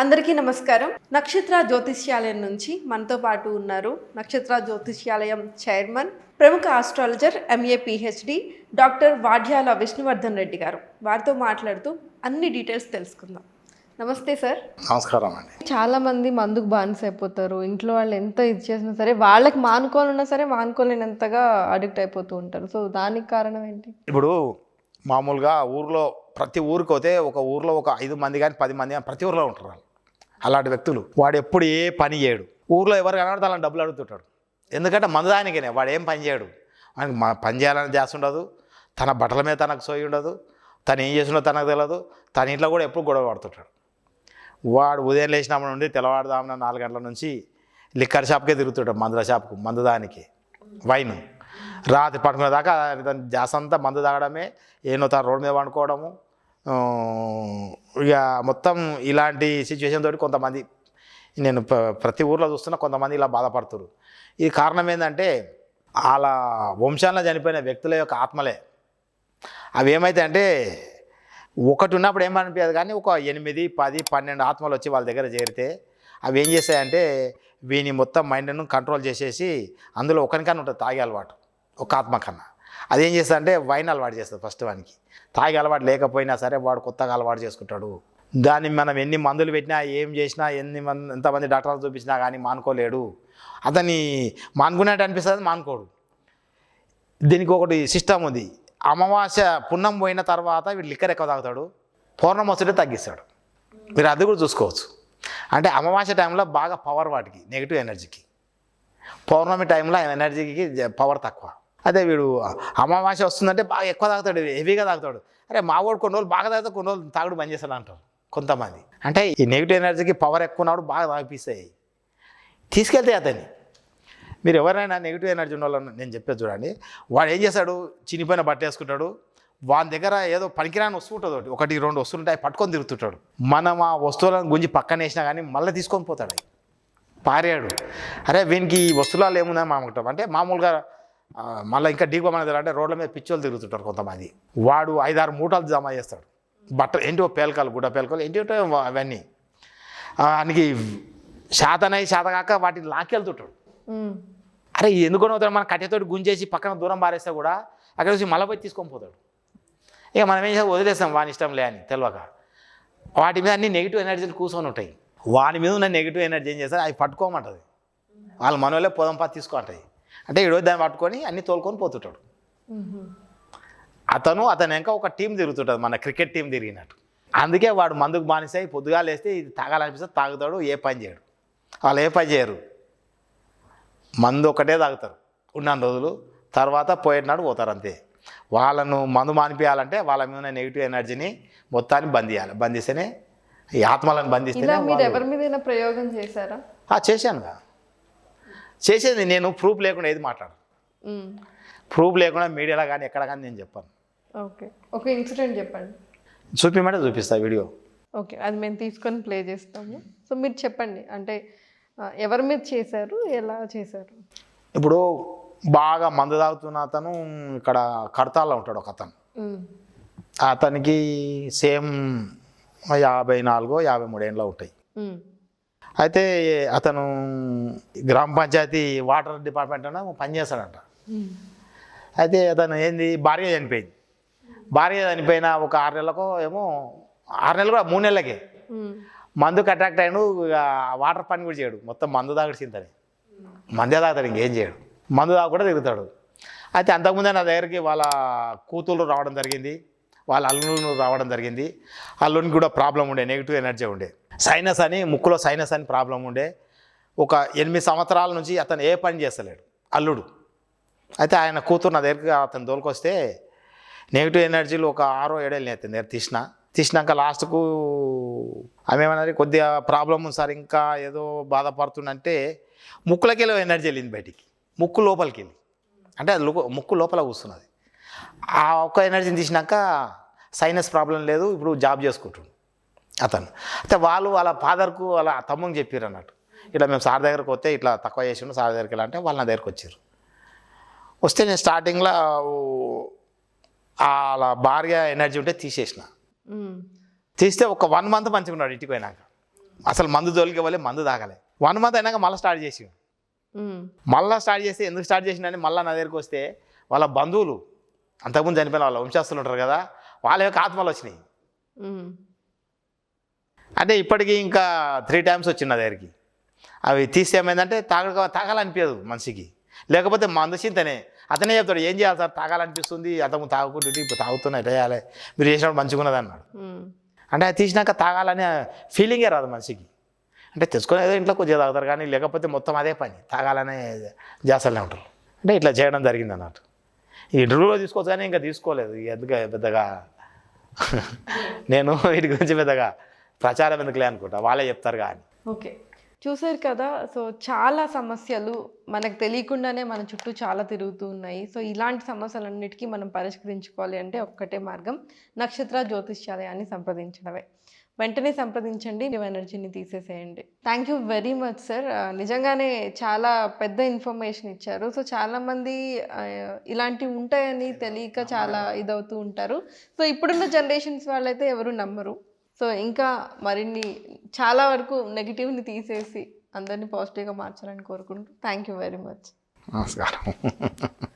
అందరికీ నమస్కారం. నక్షత్ర జ్యోతిష్యాలయం నుంచి మనతో పాటు ఉన్నారు నక్షత్ర జ్యోతిష్యాలయం చైర్మన్ ప్రముఖ astrologer MA PhD doctor Vadyala Vishnuvardhan Reddy గారు. వారితో మాట్లాడుతూ అన్ని డీటెయిల్స్ తెలుసుకుందాం. నమస్తే సార్. నమస్కారం అండి. చాలా మంది మందుకు బానిస అయిపోతారు. ఇంట్లో వాళ్ళు ఎంత ఇది చేసినా సరే వాళ్ళకి మానుకోవాలన్నా సరే మానుకోలేనంతగా అడిక్ట్ అయిపోతూ ఉంటారు. సో దానికి కారణం ఏంటి? ఇప్పుడు మామూలుగా ఊర్లో ప్రతి ఊరికి పోతే ఒక ఊర్లో ఒక ఐదు మంది కానీ పది మంది కానీ ప్రతి ఊర్లో ఉంటారు వాళ్ళు. అలాంటి వ్యక్తులు. వాడు ఎప్పుడు ఏ పని చేయడు. ఊర్లో ఎవరు కనబడితే అలా డబ్బులు అడుగుతుంటాడు. ఎందుకంటే మందుదానికినే వాడు ఏం పని చేయడు. మనకి మా పని చేయాలని ధ్యాస ఉండదు. తన బట్టల మీద తనకు సోయి ఉండదు. తను ఏం చేసిండో తనకు తెలియదు తన ఇంట్లో కూడా ఎప్పుడు గొడవ పడుతుంటాడు. వాడు ఉదయం లేచినప్పటి నుండి తెల్లవారుదామున నాలుగు గంటల నుంచి లిక్కర్ షాప్కే తిరుగుతుంటాడు మందుల షాప్కు మందు దానికి. వైన్. రాత్రి పడుకునే దాకా దాని జాసంతా మందు తాగడమే. ఏనో తన రోడ్డు మీద పండుకోవడము ఇక మొత్తం ఇలాంటి సిచ్యువేషన్ తోటి కొంతమంది నేను ప్ర- ప్రతి ఊర్లో చూస్తున్నా కొంతమంది ఇలా బాధపడుతున్నారు ఇది కారణం ఏంటంటే వాళ్ళ వంశాల్లో చనిపోయిన వ్యక్తుల యొక్క ఆత్మలే. అవి ఏమైతే అంటే ఒకటి ఉన్నప్పుడు ఏమనిపించదు కానీ ఒక ఎనిమిది పది పన్నెండు ఆత్మలు వచ్చి వాళ్ళ దగ్గర చేరితే అవి ఏం చేస్తాయంటే వీని మొత్తం మైండ్ను కంట్రోల్ చేసేసి అందులో ఒకరికన్నా ఉంటుంది తాగే అలవాటు. ఒక ఆత్మ కన్నా. అదేం చేస్తుందంటే వైన్ అలవాటు చేస్తాడు ఫస్ట్ వానికి. తాగి అలవాటు లేకపోయినా సరే వాడు కొత్తగా అలవాటు చేసుకుంటాడు. దాన్ని మనం ఎన్ని మందులు పెట్టినా ఏం చేసినా ఎన్ని మంది ఎంతమంది డాక్టర్లు చూపించినా కానీ మానుకోలేడు. అతన్ని మానుకునేట్టు అనిపిస్తుంది మానుకోడు. దీనికి ఒకటి సిస్టమ్ ఉంది. అమావాస్య పున్నం పోయిన తర్వాత వీడు లిక్కర్ ఎక్కువ తాగుతాడు పౌర్ణం వస్తుంటే తగ్గిస్తాడు. మీరు అది కూడా చూసుకోవచ్చు. అంటే అమావాస్య టైంలో బాగా పవర్ వాటికి నెగిటివ్ ఎనర్జీకి. పౌర్ణమి టైంలో ఎనర్జీకి పవర్ తక్కువ. అదే వీడు అమావాస్య వస్తుందంటే బాగా ఎక్కువ తాగుతాడు హెవీగా తాగుతాడు. అరే మా వాడు కొన్ని రోజులు బాగా తాగితే కొన్ని రోజులు తాగుడు బంద్ చేస్తాడు అంటారు కొంతమంది. అంటే ఈ నెగిటివ్ ఎనర్జీకి పవర్ ఎక్కువ ఉన్నప్పుడు బాగా తాగిపిస్తాయి. తీసుకెళ్తే అతన్ని. మీరు ఎవరైనా నెగిటివ్ ఎనర్జీ ఉన్న వాళ్ళని నేను చెప్పేది చూడండి. వాడు ఏం చేస్తాడు? చినిపోయిన బట్ట వేసుకుంటాడు. వాని దగ్గర ఏదో పనికిరాని వస్తువు ఉంటుంది ఒకటి. ఒకటి రెండు వస్తువులు ఉంటాయి పట్టుకొని తిరుగుతుంటాడు. మనం ఆ వస్తువులను గుంజి పక్కన వేసినా కానీ మళ్ళీ తీసుకొని పోతాడు. పారాడు. అరే వీనికి ఈ వస్తువులలో ఏముందని మనం అంటే మామూలుగా మళ్ళీ ఇంకా డీప్గా మన అంటే రోడ్ల మీద పిచ్చోళ్ళు తిరుగుతుంటారు కొంతమంది. వాడు ఐదారు మూటలు జమ చేస్తాడు. బట్ట ఏంటో పేలకాలు గుడ్డ పేలకాలు ఏంటో అవన్నీ. ఆయనకి శాతనై శాతగాక వాటిని లాక్కెళ్తుంటాడు. అరే ఎందుకు అవుతాడు మన కట్టెతోటి గుంజేసి పక్కన దూరం పారేస్తే కూడా అక్కడ వచ్చి మళ్ళీ పోయి తీసుకొని పోతాడు. ఇక మనం ఏం చేస్తాం? వదిలేస్తాం వాని ఇష్టం లే అని తెలియక వాటి మీద అన్ని నెగిటివ్ ఎనర్జీలు కూర్చొని ఉంటాయి. వాని మీద ఉన్న నెగిటివ్ ఎనర్జీ ఏం చేస్తారు? అవి పట్టుకోమంటది. వాళ్ళ మనోళ్ళే పోదాం పా తీసుకోమంటది అంటే ఈరోజు దాన్ని పట్టుకొని అన్ని తోలుకొని పోతుంటాడు. అతను అతను ఇంకా ఒక టీం తిరుగుతుంటుంది మన క్రికెట్ టీం తిరిగినట్టు. అందుకే వాడు మందుకు బానిసాయి పొద్దుగా లేస్తే ఇది తాగాలనిపిస్తే తాగుతాడు ఏ పని చేయడు. వాళ్ళు ఏ పని చేయరు. మందు ఒకటే తాగుతారు. ఉన్న రోజులు తర్వాత పోయినాడు పోతారు అంతే. వాళ్ళను మందు మానిపించాలంటే వాళ్ళ మీద ఉన్న నెగిటివ్ ఎనర్జీని మొత్తాన్ని బంధియాలి బంధిస్తేనే ఈ ఆత్మలను బంధిస్తేనే ఎవరి మీదైనా ప్రయోగం చేశారా? ఆ, చేశానుగా. చేసేది నేను ప్రూఫ్ లేకుండా ఏది మాట్లాడు. ప్రూఫ్ లేకుండా మీడియాలో కానీ ఎక్కడ కానీ నేను చెప్పాను. ఓకే. ఒక ఇన్సిడెంట్ చెప్పండి. చూపిమంటే చూపిస్తా వీడియో ఓకే. అది మేము తీసుకొని ప్లే చేస్తాము. సో మీరు చెప్పండి. అంటే ఎవరి మీద చేశారు? ఎలా చేశారు? ఇప్పుడు బాగా మందు తాగుతున్న అతను ఇక్కడ కడతాల్లో ఉంటాడు ఒక అతను. అతనికి సేమ్ యాభై నాలుగో యాభై మూడేళ్ళలో ఉంటాయి. అయితే అతను గ్రామ పంచాయతీ వాటర్ డిపార్ట్మెంట్ అన్న పనిచేస్తాడంట. అయితే అతను ఏంది భార్య చనిపోయింది. భార్య చనిపోయిన ఒక ఆరు నెలలకు ఏమో ఆరు నెలలు కూడా మూడు నెలలకే. మందు అట్రాక్ట్ అయ్యాడు ఇక వాటర్ పని కూడా చేయడు. మొత్తం మందు తాగుడు మందే తాగుతాడు ఇంకేం చేయడు. మందు తాగు కూడా తిరుగుతాడు. అయితే అంతకుముందే నా దగ్గరికి వాళ్ళ కూతుళ్ళు రావడం జరిగింది. వాళ్ళ అల్లుళ్ళు రావడం జరిగింది. అల్లునికి కూడా ప్రాబ్లం ఉండే నెగిటివ్ ఎనర్జీ ఉండే. సైనస్ అని ముక్కులో సైనస్ అని ప్రాబ్లం ఉండే. ఒక ఎనిమిది సంవత్సరాల నుంచి అతను ఏ పని చేస్తలేడు. అల్లుడు. అయితే ఆయన కూతురు నా దగ్గరికి అతను తోలుకొస్తే నెగిటివ్ ఎనర్జీలు ఒక ఆరో ఏడేళ్ళు అతని దగ్గర తీసిన. తీసినాక లాస్ట్కు ఆమె ఏమన్నారు కొద్దిగా ప్రాబ్లం ఉంది సార్ ఇంకా ఏదో బాధపడుతుందంటే ముక్కులకి వెళ్ళి ఎనర్జీ వెళ్ళింది బయటికి. ముక్కు లోపలికి వెళ్ళి. అంటే అది ముక్కు లోపల కూస్తున్నది ఆ ఒక్క ఎనర్జీని తీసినాక సైనస్ ప్రాబ్లం లేదు ఇప్పుడు జాబ్ చేసుకుంటుండు. అతను. అయితే వాళ్ళు వాళ్ళ ఫాదర్కు వాళ్ళ తమ్ముని చెప్పారు అన్నట్టు. ఇట్లా మేము సార్ దగ్గరకు వస్తే ఇట్లా తక్కువ చేసిండు సార్ దగ్గరికి వెళ్ళి అంటే వాళ్ళు నా దగ్గరికి వచ్చారు వస్తే నేను స్టార్టింగ్లో వాళ్ళ భార్య ఎనర్జీ ఉంటే తీసేసిన. తీస్తే ఒక వన్ మంత్ మంచిగా ఉన్నాడు ఇంటికి పోయినాక. అసలు మందు వెళ్ళి మందు తాగలే. వన్ మంత్ అయినాక మళ్ళీ స్టార్ట్ చేసి మళ్ళీ స్టార్ట్ చేస్తే ఎందుకు స్టార్ట్ చేసిండని మళ్ళీ నా దగ్గరికి వస్తే వాళ్ళ బంధువులు అంతకుముందు చనిపోయిన వాళ్ళ వంశస్థులు ఉంటారు కదా వాళ్ళ యొక్క ఆత్మలు వచ్చినాయి. అంటే ఇప్పటికీ ఇంకా త్రీ టైమ్స్ వచ్చింది నా దగ్గరికి. అవి తీస్తే ఏమైందంటే తాగ తాగాలనిపించదు మనిషికి. లేకపోతే మందు చింతనే. అతనే చెప్తాడు ఏం చేయాలి సార్? తాగాలనిపిస్తుంది. అతను తాగుకుంటుంటే ఇప్పుడు తాగుతున్నా ఎట్లా చేయాలి? మీరు చేసినప్పుడు మంచిగా ఉన్నది అన్నాడు. అంటే అది తీసినాక తాగాలనే ఫీలింగే రాదు మనిషికి. అంటే తెచ్చుకొని ఏదో ఇంట్లో కొద్దిగా తాగుతారు కానీ లేకపోతే మొత్తం అదే పని. తాగాలనే చేస్తూనే ఉంటారు. అంటే ఇట్లా చేయడం జరిగింది అన్నట్టు. ఈ ఇంటర్వ్యూలో తీసుకోవచ్చు కానీ ఇంకా తీసుకోలేదు. ఎందుకు పెద్దగా? నేను వీటి గురించి పెద్దగా ప్రచారం ఎందుకులే అనుకుంటా. వాళ్ళే చెప్తారు కానీ. ఓకే. చూసారు కదా సో చాలా సమస్యలు మనకు తెలియకుండానే మన చుట్టూ చాలా తిరుగుతూ ఉన్నాయి. సో ఇలాంటి సమస్యలన్నిటికీ మనం పరిష్కరించుకోవాలి అంటే ఒక్కటే మార్గం నక్షత్ర జ్యోతిష్యాలయాన్ని సంప్రదించడమే. వెంటనే సంప్రదించండి మీ ఎనర్జీని తీసేసేయండి. Thank you very much sir నిజంగానే చాలా పెద్ద ఇన్ఫర్మేషన్ ఇచ్చారు. సో చాలామంది ఇలాంటివి ఉంటాయని తెలియక చాలా ఇదవుతూ ఉంటారు. సో ఇప్పుడున్న జనరేషన్స్ వాళ్ళైతే ఎవరు నమ్మరు. సో ఇంకా మరిన్ని చాలా వరకు నెగిటివ్ని తీసేసి అందరినీ పాజిటివ్గా మార్చాలని కోరుకుంటూ థ్యాంక్ యూ వెరీ మచ్. నమస్కారం.